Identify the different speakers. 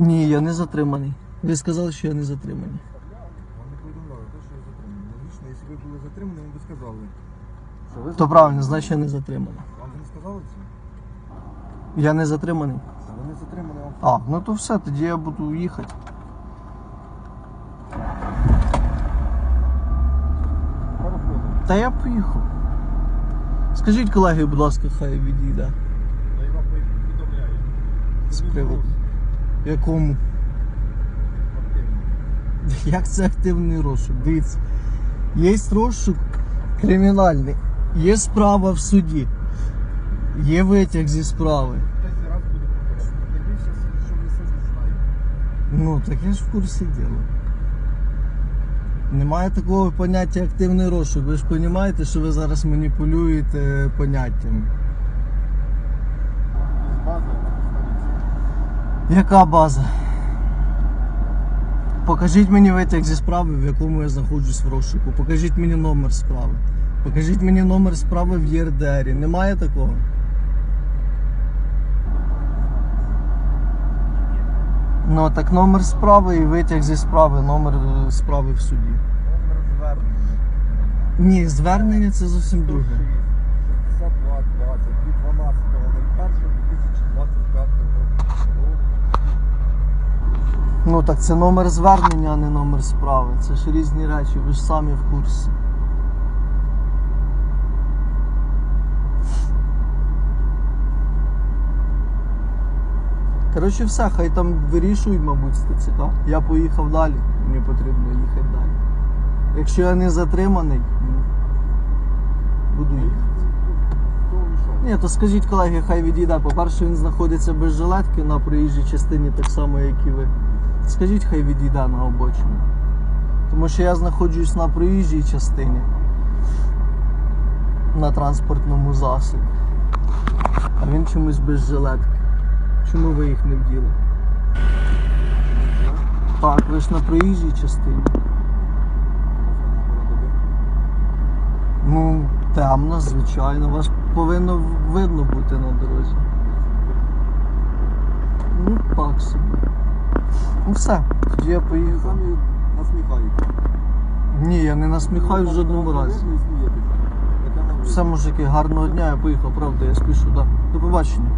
Speaker 1: Ні, я не затриманий. Ви сказали, що я не затриманий.
Speaker 2: Вам не повідомляли, те, що я затриманий. Логічно, якщо ви були затримані, вам би сказали. Що ви
Speaker 1: То правильно, значить я не затриманий.
Speaker 2: Вам не сказали це?
Speaker 1: Я не затриманий.
Speaker 2: Це ви не затримані, вам
Speaker 1: А, ну то все, тоді я буду їхати. Та я поїхав. Скажіть колеги, будь ласка, хай відійде.
Speaker 2: Та я вам повідомляю.
Speaker 1: З приводу. Якому? Активний. Як це активний розшук? Дивіться. Є розшук кримінальний, є справа в суді, є витяг зі справи. Ну, так я ж в курсі діла. Немає такого поняття активний розшук. Ви ж розумієте, що ви зараз маніпулюєте поняттями.
Speaker 2: Із бази
Speaker 1: Яка база? Покажіть мені витяг зі справи, в якому я знаходжусь в розшуку. Покажіть мені номер справи. Покажіть мені номер справи в ЄРДРі. Немає такого? Ну так номер справи і витяг зі справи, номер е, справи в суді.
Speaker 2: Номер звернення.
Speaker 1: Ні, звернення це зовсім друге.
Speaker 2: 62 20 від 12
Speaker 1: Ну так це номер звернення, а не номер справи. Це ж різні речі, ви ж самі в курсі. Коротше, все, хай там вирішують, мабуть, з ТЦК. Я поїхав далі, мені потрібно їхати далі. Якщо я не затриманий, ну, буду їхати. Ні, то скажіть колеги, хай відійде. По-перше, він знаходиться без жилетки на проїжджій частині, так само, як і ви. Скажіть, хай відійде на обочину. Тому що я знаходжусь на проїжджій частині на транспортному засобі. А він чомусь без жилетки. Чому ви їх не вділи? Так, ви ж на проїжджій частині. Ну, темно, звичайно. Вас повинно видно бути на дорозі. Ну, так собі. Ну все, тоді я поїхав.
Speaker 2: самі насміхаєте.
Speaker 1: Ні, я не насміхаю в жодному разі.
Speaker 2: Таке не
Speaker 1: Все, мужики, гарного дня, я поїхав, правда, я спішу, да. До побачення.